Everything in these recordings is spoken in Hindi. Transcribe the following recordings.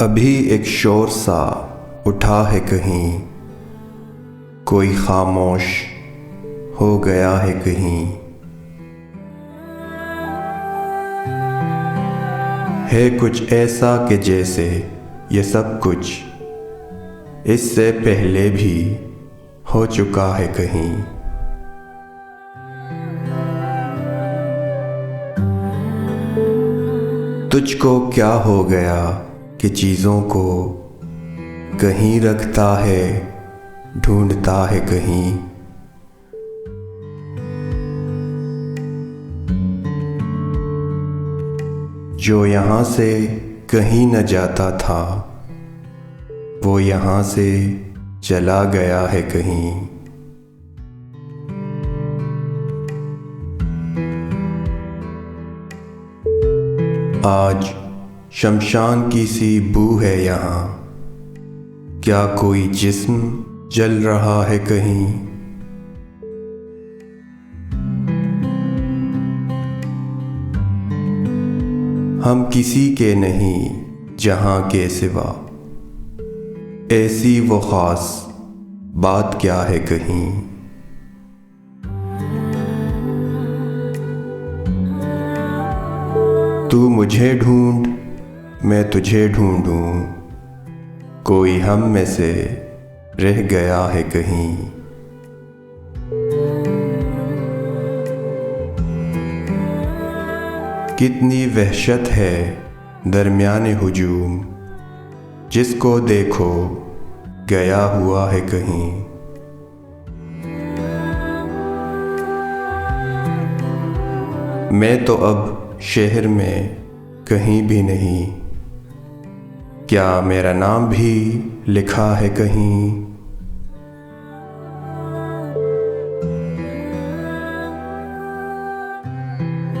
अभी एक शोर सा उठा है कहीं। कोई खामोश हो गया है कहीं। है कुछ ऐसा कि जैसे ये सब कुछ इससे पहले भी हो चुका है कहीं। तुझको क्या हो गया? कि चीज़ों को कहीं रखता है, ढूंढता है कहीं। जो यहाँ से कहीं न जाता था, वो यहाँ से चला गया है कहीं। आज शमशान की सी बू है यहाँ। क्या कोई जिस्म जल रहा है कहीं? हम किसी के नहीं, जहाँ के सिवा। ऐसी वो ख़ास बात क्या है कहीं? तू मुझे ढूंढ मैं तुझे ढूंढूं। कोई हम में से रह गया है कहीं। कितनी वहशत है दरमियान हुजूम, जिसको देखो गया हुआ है कहीं। मैं तो अब शहर में कहीं भी नहीं। क्या मेरा नाम भी लिखा है कहीं?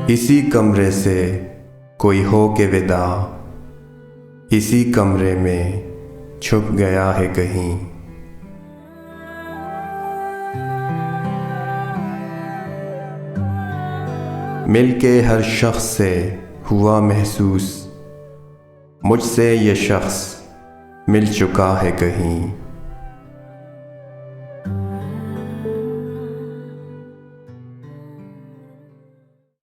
इसी कमरे से कोई हो के विदा। इसी कमरे में छुप गया है कहीं। मिलके हर शख्स से हुआ महसूस। मुझसे ये शख्स मिल चुका है कहीं।